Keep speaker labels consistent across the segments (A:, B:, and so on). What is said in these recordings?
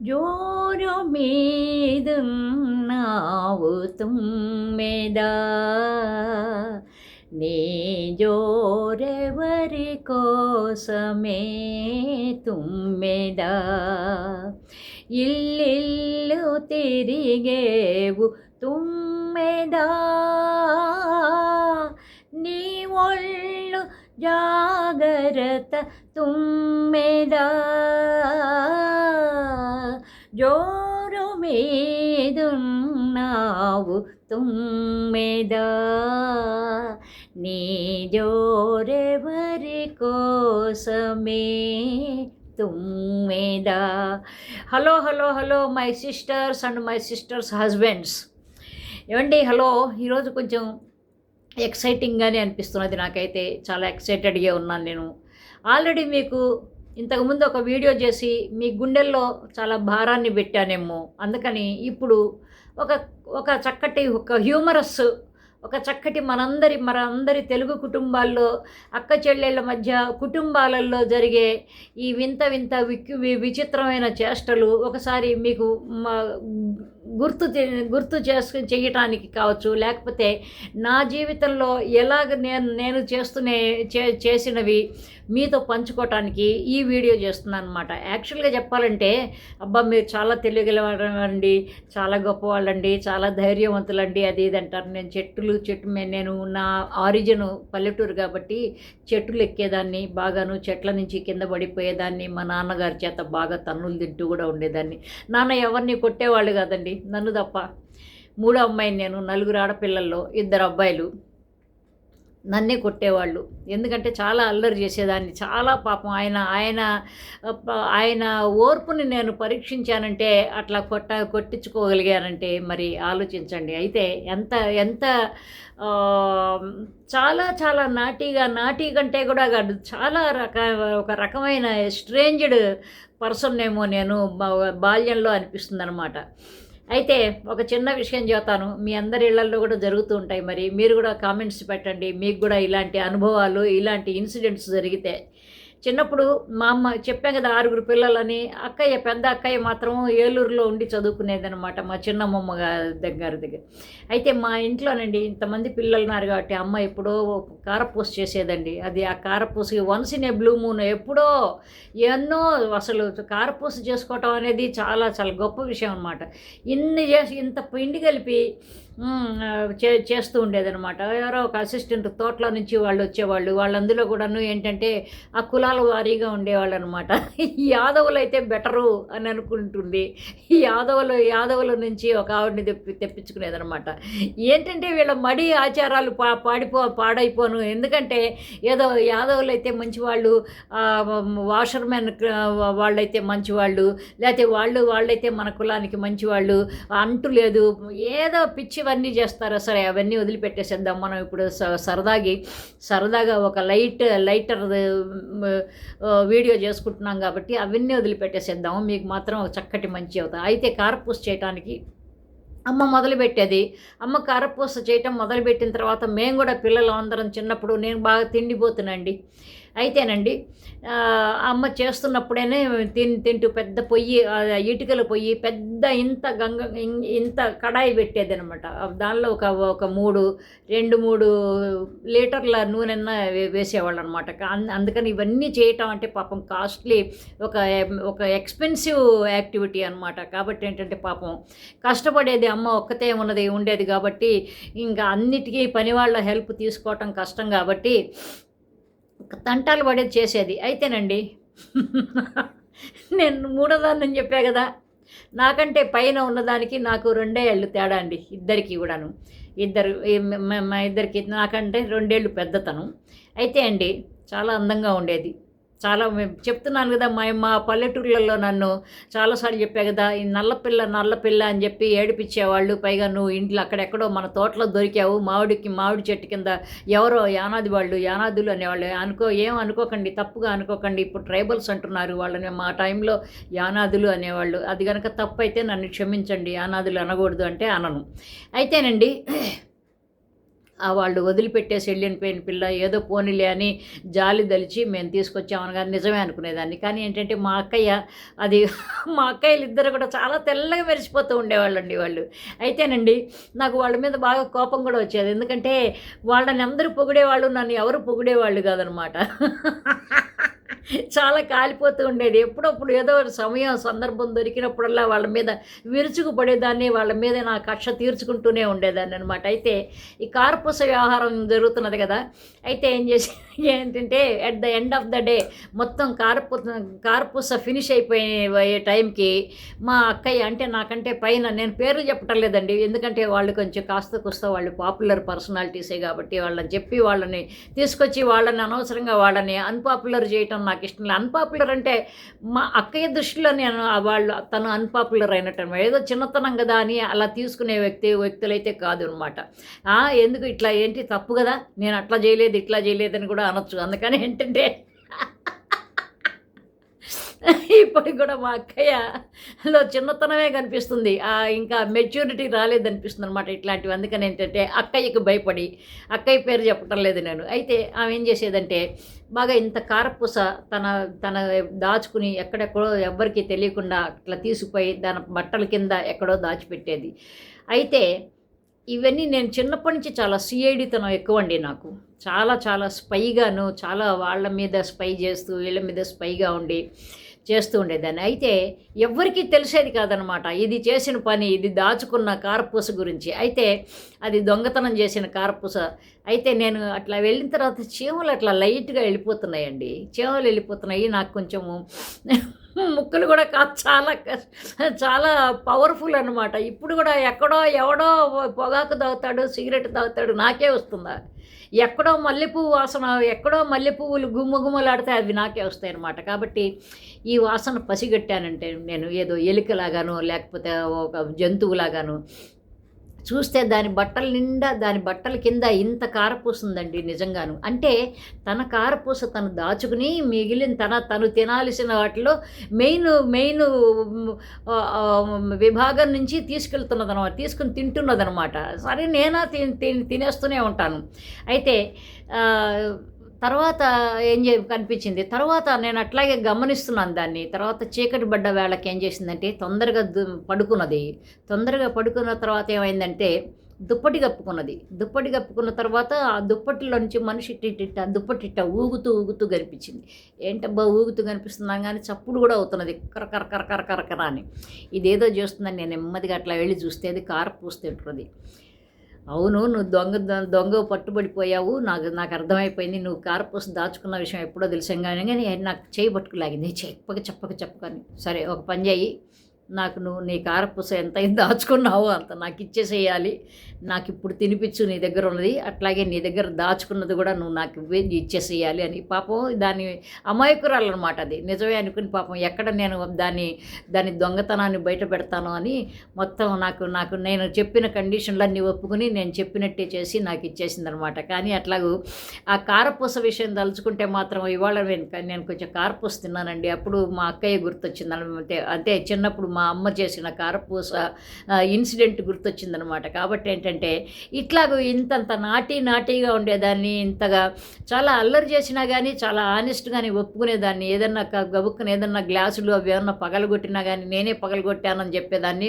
A: జోరు మీదున్నావు తుమ్మెదా నీ జోరెవరి కోసమే తుమ్మెదా ఇల్లిల్లు తిరిగేవు తుమ్మెదా నీ ఒళ్ళు జాగ్రత్త తుమ్మెదా జోరు మీదున్నావు తుమ్మెద నీ జోరెవరి కోసమే తుమ్మెద hello hello hello my sisters and my sisters husbands ఏమండి హలో ఈరోజు కొంచెం ఎక్సైటింగ్గానే అనిపిస్తున్నది. నాకైతే చాలా ఎక్సైటెడ్గా ఉన్నాను నేను. ఆల్రెడీ మీకు ఇంతకుముందు ఒక వీడియో చేసి మీ గుండెల్లో చాలా భారాన్ని పెట్టానేమో. అందుకని ఇప్పుడు ఒక ఒక చక్కటి ఒక హ్యూమరస్ ఒక చక్కటి మనందరి మనందరి తెలుగు కుటుంబాల్లో అక్క చెల్లెళ్ళ మధ్య కుటుంబాలలో జరిగే ఈ వింత వింత విక్ విచిత్రమైన చేష్టలు ఒకసారి మీకు మా గుర్తు గుర్తు చేసు చేయటానికి కావచ్చు లేకపోతే నా జీవితంలో ఎలాగ నేను నేను చేస్తూనే చే చేసినవి మీతో పంచుకోవటానికి ఈ వీడియో చేస్తున్నాను అనమాట యాక్చువల్గా చెప్పాలంటే అబ్బా మీరు చాలా తెలియగలవారండి చాలా గొప్పవాళ్ళండి చాలా ధైర్యవంతులండి అది ఇది అంటారు. నేను చెట్టులు చెట్టు నేను నా ఆరిజిన్ పల్లెటూరు కాబట్టి చెట్టులు ఎక్కేదాన్ని బాగాను చెట్ల నుంచి కింద పడిపోయేదాన్ని మా నాన్నగారి చేత బాగా తన్నులు తింటూ కూడా ఉండేదాన్ని. నాన్న ఎవరిని కొట్టేవాళ్ళు కాదండి నన్ను తప్ప. మూడో అమ్మాయిని నేను నలుగురు ఆడపిల్లల్లో ఇద్దరు అబ్బాయిలు. నన్నే కొట్టేవాళ్ళు. ఎందుకంటే చాలా అల్లరి చేసేదాన్ని. చాలా పాపం ఆయన ఆయన ఆయన ఓర్పుని నేను పరీక్షించానంటే అట్లా కొట్ట కొట్టించుకోగలిగానంటే మరి ఆలోచించండి. అయితే ఎంత ఎంత చాలా చాలా నాటీగా నాటీ కంటే కూడా కాదు చాలా రక ఒక రకమైన స్ట్రేంజ్డ్ పర్సన్ ఏమో నేను బాల్యంలో అనిపిస్తుంది అనమాట అయితే ఒక చిన్న విషయం చెబుతాను. మీ అందరి ఇళ్ళలో కూడా జరుగుతూ ఉంటాయి మరి. మీరు కూడా కామెంట్స్ పెట్టండి. మీకు కూడా ఇలాంటి అనుభవాలు ఇలాంటి ఇన్సిడెంట్స్ జరిగితే చిన్నప్పుడు మా అమ్మ చెప్పాం కదా ఆరుగురు పిల్లలని అక్కయ్య పెద్ద అక్కయ్య మాత్రం ఏలూరులో ఉండి చదువుకునేదనమాట మా చిన్నమ్మమ్మ దగ్గర దగ్గర. అయితే మా ఇంట్లోనండి ఇంతమంది పిల్లలు ఉన్నారు కాబట్టి అమ్మ ఎప్పుడో కారపూస చేసేదండి. అది ఆ కారపూసకి once in a blue moon ఎప్పుడో ఎన్నో అసలు కారపూస చేసుకోవటం అనేది చాలా చాలా గొప్ప విషయం అనమాట ఇన్ని చేసి ఇంత పిండి కలిపి చే చేస్తూ ఉండేదనమాట ఎవరో ఒక అసిస్టెంట్ తోటలో నుంచి వాళ్ళు వచ్చేవాళ్ళు. వాళ్ళందులో కూడాను ఏంటంటే ఆ కులాల వారీగా ఉండేవాళ్ళు అనమాట యాదవులు అయితే బెటరు అని అనుకుంటుంది. ఈ యాదవులు యాదవుల నుంచి ఒక ఆవిడని తెప్పి తెప్పించుకునేదనమాట ఏంటంటే వీళ్ళ మడి ఆచారాలు పా పాడిపో పాడైపోను. ఎందుకంటే ఏదో యాదవులు అయితే మంచివాళ్ళు వాషర్మెన్ వాళ్ళైతే మంచివాళ్ళు లేకపోతే వాళ్ళు వాళ్ళైతే మన కులానికి మంచివాళ్ళు అంటు లేదు. ఏదో పిచ్చి పిచ్చివన్నీ చేస్తారా? సరే అవన్నీ వదిలిపెట్టేసేద్దాం. మనం ఇప్పుడు స- సరదాగి సరదాగా ఒక లైట్ లైటర్ వీడియో చేసుకుంటున్నాం కాబట్టి అవన్నీ వదిలిపెట్టేసేద్దాం మీకు మాత్రం చక్కటి మంచి అవుతాయి అయితే కార్పూస్ చేయడానికి అమ్మ మొదలుపెట్టేది. అమ్మ కారపూస చేయటం మొదలుపెట్టిన తర్వాత మేము కూడా పిల్లలు అందరం చిన్నప్పుడు నేను బాగా తిండిపోతున్నాండి. అయితేనండి అమ్మ చేస్తున్నప్పుడేనే తిన్ తింటూ పెద్ద పొయ్యి ఇటుకల పొయ్యి పెద్ద ఇంత గంగ ఇం- ఇంత కడాయి పెట్టేది అనమాట దానిలో ఒక ఒక మూడు రెండు మూడు లీటర్ల నూనెన్న వేసేవాళ్ళు అనమాట అందుకని ఇవన్నీ చేయటం అంటే పాపం కాస్ట్లీ ఒక ఒక ఎక్స్పెన్సివ్ యాక్టివిటీ అనమాట కాబట్టి ఏంటంటే పాపం కష్టపడేది అమ్మ ఒక్కతే ఉన్నది ఉండేది కాబట్టి ఇంకా అన్నిటికీ పని వాళ్ళ హెల్ప్ తీసుకోవటం కష్టం కాబట్టి తంటాలు పడేది చేసేది. అయితేనండి. నేను మూడోదాన్ని చెప్పా కదా. నాకంటే పైన ఉన్నదానికి నాకు రెండే ఏళ్ళు తేడా అండి ఇద్దరికి కూడాను. ఇద్దరు మా ఇద్దరికి నాకంటే రెండేళ్ళు పెద్దతను. అయితే అండి చాలా అందంగా ఉండేది. చాలా మేము చెప్తున్నాను కదా మా మా పల్లెటూర్లలో నన్ను చాలాసార్లు చెప్పా కదా ఈ నల్లపిల్ల నల్లపిల్ల అని చెప్పి ఏడిపించేవాళ్ళు. పైగా నువ్వు ఇంట్లో అక్కడెక్కడో మన తోటలో దొరికావు మామిడికి మామిడి చెట్టు కింద ఎవరో యానాది వాళ్ళు యానాదులు అనేవాళ్ళు. అనుకో ఏం అనుకోకండి తప్పుగా అనుకోకండి. ఇప్పుడు ట్రైబల్స్ అంటున్నారు వాళ్ళని మా టైంలో యానాదులు అనేవాళ్ళు. అది కనుక తప్పు అయితే నన్ను క్షమించండి యానాదులు అనకూడదు అంటే అనను. అయితేనండి వాళ్ళు వదిలిపెట్టేసి వెళ్ళిపోయిన పిల్ల ఏదో పోనీలే అని జాలి దలిచి మేము తీసుకొచ్చామని కానీ నిజమే అనుకునేదాన్ని. కానీ ఏంటంటే మా అక్కయ్య అది మా అక్కయ్యలు ఇద్దరు కూడా చాలా తెల్లగా మెరిసిపోతూ ఉండేవాళ్ళండి వాళ్ళు. అయితేనండి నాకు వాళ్ళ మీద బాగా కోపం కూడా వచ్చేది. ఎందుకంటే వాళ్ళని అందరూ పొగిడేవాళ్ళు నన్ను ఎవరు పొగిడేవాళ్ళు కాదనమాట. చాలా కాలిపోతూ ఉండేది. ఎప్పుడప్పుడు ఏదో ఒక సమయం సందర్భం దొరికినప్పుడల్లా వాళ్ళ మీద విరుచుకు పడేదాన్ని వాళ్ళ మీద నా కక్ష తీర్చుకుంటూనే ఉండేదాన్ని అనమాట అయితే ఈ కార్పూస వ్యవహారం జరుగుతున్నది కదా అయితే ఏం చేసి ఏంటంటే at the end of the day మొత్తం కార్పు కార్పూస ఫినిష్ అయిపోయే టైంకి మా అక్కయ్య అంటే నాకంటే పైన నేను పేర్లు చెప్పటం లేదండి. ఎందుకంటే వాళ్ళు కొంచెం కాస్త కుస్త వాళ్ళు పాపులర్ పర్సనాలిటీసే కాబట్టి వాళ్ళని చెప్పి వాళ్ళని తీసుకొచ్చి వాళ్ళని అనవసరంగా వాళ్ళని అన్పాపులర్ చేయటం నాకు ఇష్టం లేదు. అన్పాపులర్ అంటే మా అక్కయ్య దృష్టిలో నేను వాళ్ళు తను అన్పాపులర్ అయినట్టు ఏదో చిన్నతనం కదా అని అలా తీసుకునే వ్యక్తి వ్యక్తులైతే కాదు అనమాట ఎందుకు ఇట్లా? ఏంటి? తప్పు కదా. నేను అట్లా చేయలేదు ఇట్లా చేయలేదని కూడా అనొచ్చు. అందుకని ఏంటంటే ఇప్పటికి కూడా మా అక్కయ్యలో చిన్నతనమే కనిపిస్తుంది. ఇంకా మెచ్యూరిటీ రాలేదనిపిస్తుంది అనమాట ఇట్లాంటివి. అందుకని ఏంటంటే అక్కయ్యకు భయపడి అక్కయ్య పేరు చెప్పటం లేదు నేను. అయితే ఆమె ఏం చేసేదంటే బాగా ఇంత కారపూస తన తన దాచుకుని ఎక్కడెక్కడో ఎవ్వరికీ తెలియకుండా అట్లా తీసుకుపోయి దాని బట్టల కింద ఎక్కడో దాచిపెట్టేది. అయితే ఇవన్నీ నేను చిన్నప్పటి నుంచి చాలా సిఐడితనం ఎక్కువ అండి నాకు. చాలా చాలా స్పైగాను చాలా వాళ్ళ మీద స్పై చేస్తూ వీళ్ళ మీద స్పైగా ఉండి చేస్తూ ఉండేదాన్ని. అయితే ఎవ్వరికీ తెలిసేది కాదనమాట ఇది చేసిన పని ఇది దాచుకున్న కారపూస గురించి. అయితే అది దొంగతనం చేసిన కారపూస. అయితే నేను అట్లా వెళ్ళిన తర్వాత చీమలు అట్లా లైట్గా వెళ్ళిపోతున్నాయండి. చీమలు వెళ్ళిపోతున్నాయి. నాకు కొంచెము ముక్కలు కూడా కాదు చాలా చాలా పవర్ఫుల్ అనమాట ఇప్పుడు కూడా ఎక్కడో ఎవడో పొగాకు తాగుతాడు సిగరెట్ తాగుతాడు నాకే వస్తుందా? ఎక్కడో మల్లెపువ్వు వాసన ఎక్కడో మల్లెపువ్వులు గుమ్మ గుమ్మలాడితే అవి నాకే వస్తాయి అనమాట కాబట్టి ఈ వాసన పసిగట్టానంటే నేను ఏదో ఎలుకలాగాను లేకపోతే ఒక జంతువులాగాను చూస్తే దాని బట్టల నిండా దాని బట్టల కింద ఇంత కారపూస ఉందండి నిజంగాను. అంటే తన కారపూస తను దాచుకుని మిగిలిన తన తను తినాల్సిన వాటిలో మెయిన్ మెయిన్ విభాగం నుంచి తీసుకెళ్తున్నది అనమాట తీసుకుని తింటున్నదనమాట. సరే నేనా తినేస్తూనే ఉంటాను. అయితే తర్వాత ఏం చే కనిపించింది? తర్వాత నేను అట్లాగే గమనిస్తున్నాను దాన్ని. తర్వాత చీకటి పడ్డ వేళకి ఏం చేసిందంటే తొందరగా పడుకున్నది. తొందరగా పడుకున్న తర్వాత ఏమైందంటే దుప్పటి కప్పుకున్నది. దుప్పటి కప్పుకున్న తర్వాత ఆ దుప్పటిలో నుంచి మనిషి ఇట్ట దుప్పటిట్ట ఊగుతూ ఊగుతూ కనిపించింది ఏంటబ్బా ఊగుతూ కనిపిస్తున్నాం కానీ చప్పుడు కూడా అవుతున్నది. కరకర కరకర కరకర అని. ఇదేదో చేస్తుందని నేను నెమ్మదిగా అట్లా వెళ్ళి చూస్తే అది కార పూస్తుంటుంది అవును నువ్వు దొంగ దొంగ పట్టుబడిపోయావు. నాకు నాకు అర్థమైపోయింది. నువ్వు కారపూస దాచుకున్న విషయం ఎప్పుడో తెలిసాం కానీ కానీ నాకు చేయి పట్టుకులాగింది. చెప్పక చెప్పక చెప్పకని. సరే ఒక పని చేయి నాకు నువ్వు నీ కారపూస ఎంత దాచుకున్నావో అంత నాకు ఇచ్చేసేయాలి. నాకు ఇప్పుడు తినిపించు నీ దగ్గర ఉన్నది అట్లాగే నీ దగ్గర దాచుకున్నది కూడా నువ్వు నాకు ఇచ్చేసేయాలి అని. పాపం దాని అమాయకురాలు అనమాట అది. నిజమే అనుకుని పాపం ఎక్కడ నేను దాన్ని దాని దొంగతనాన్ని బయట పెడతాను అని మొత్తం నాకు నాకు నేను చెప్పిన కండిషన్లన్నీ ఒప్పుకుని నేను చెప్పినట్టే చేసి నాకు ఇచ్చేసింది అనమాట కానీ అట్లాగూ ఆ కారపూస విషయం తలుచుకుంటే మాత్రం ఇవాళ నేను కొంచెం కారపూస తిన్నానండి. అప్పుడు మా అక్కయ్య గుర్తొచ్చింది అంటే అంటే చిన్నప్పుడు మా అమ్మ చేసిన కారపూస ఇన్సిడెంట్ గుర్తొచ్చిందనమాట కాబట్టి ఏంటంటే ఇట్లాగ ఇంతంత నాటి నాటీగా ఉండేదాన్ని ఇంతగా చాలా అల్లరి చేసినా కానీ చాలా ఆనెస్ట్గాని ఒప్పుకునేదాన్ని ఏదన్నా గబుక్కున ఏదన్నా గ్లాసులు అవి ఏమన్నా పగలగొట్టినా కానీ నేనే పగలగొట్టానని చెప్పేదాన్ని.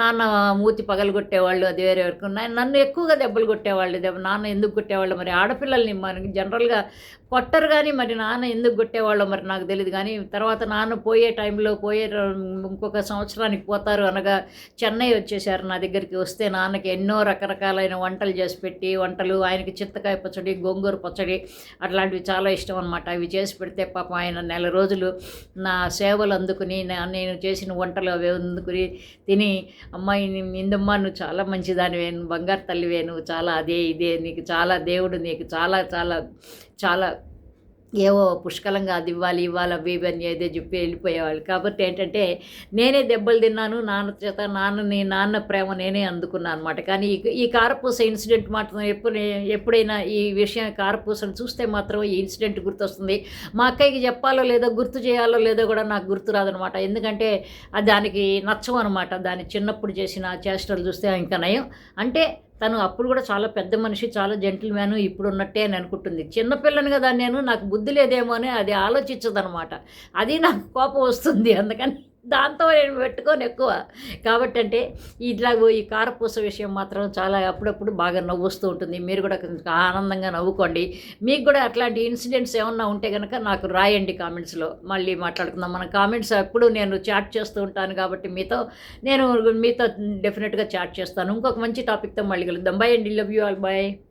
A: నాన్న మూతి పగలగొట్టేవాళ్ళు అది వేరే వరకు. నన్ను ఎక్కువగా దెబ్బలు కొట్టేవాళ్ళు దెబ్బ నాన్న ఎందుకు కొట్టేవాళ్ళు? మరి ఆడపిల్లల్ని మనకి జనరల్గా కొట్టరు కానీ మరి నాన్న ఎందుకు కొట్టేవాళ్ళు మరి నాకు తెలియదు కానీ తర్వాత నాన్న పోయే టైంలో పోయే ఇంకొక సంవత్సరం సంవత్సరానికి పోతారు అనగా చెన్నై వచ్చేసారు నా దగ్గరికి వస్తే నాన్నకి ఎన్నో రకరకాలైన వంటలు చేసి పెట్టి వంటలు ఆయనకి చింతకాయ పచ్చడి గోంగూర పచ్చడి అట్లాంటివి చాలా ఇష్టం అనమాట అవి చేసి పెడితే పాపం ఆయన నెల రోజులు నా సేవలు అందుకుని నేను చేసిన వంటలు అవి అందుకుని తిని అమ్మాయి ఇందమ్మా నువ్వు చాలా మంచిదానివేను బంగారు తల్లివేను చాలా అదే ఇదే నీకు చాలా దేవుడు నీకు చాలా చాలా చాలా ఏవో పుష్కలంగా అది ఇవ్వాలి ఇవ్వాలి అవి ఇవన్నీ ఏదో చెప్పి వెళ్ళిపోయేవాళ్ళు. కాబట్టి ఏంటంటే నేనే దెబ్బలు తిన్నాను నాన్న చేత నాన్నని నాన్న ప్రేమ నేనే అందుకున్నాను అనమాట కానీ ఈ కారపూస ఇన్సిడెంట్ మాత్రం ఎప్పుడు ఎప్పుడైనా ఈ విషయం కారపూసను చూస్తే మాత్రం ఈ ఇన్సిడెంట్ గుర్తొస్తుంది. మా అక్కయ్యకి చెప్పాలో లేదో గుర్తు చేయాలో లేదో కూడా నాకు గుర్తు రాదనమాట ఎందుకంటే దానికి నచ్చం అనమాట దాని చిన్నప్పుడు చేసిన చేష్టలు చూస్తే ఇంకా నయం. అంటే తను అప్పుడు కూడా చాలా పెద్ద మనిషి చాలా జెంటిల్ మ్యాను ఇప్పుడు ఉన్నట్టే అని అనుకుంటుంది. చిన్నపిల్లని కదా నేను నాకు బుద్ధి లేదేమో అని అది ఆలోచించదనమాట. అది నాకు కోపం వస్తుంది. అందుకని దాంతో నేను పెట్టుకొని ఎక్కువ. కాబట్టి అంటే ఇట్లా ఈ కారపూస విషయం మాత్రం చాలా అప్పుడప్పుడు బాగా నవ్వుస్తూ ఉంటుంది. మీరు కూడా ఆనందంగా నవ్వుకోండి. మీకు కూడా అట్లాంటి ఇన్సిడెంట్స్ ఏమన్నా ఉంటే కనుక నాకు రాయండి కామెంట్స్లో. మళ్ళీ మాట్లాడుకుందాం. మన కామెంట్స్ ఎప్పుడు నేను చాట్ చేస్తూ ఉంటాను కాబట్టి మీతో నేను మీతో డెఫినెట్గా చాట్ చేస్తాను. ఇంకొక మంచి టాపిక్తో మళ్ళీ కలుద్దాం. బాయ్ అండి. Love you all bye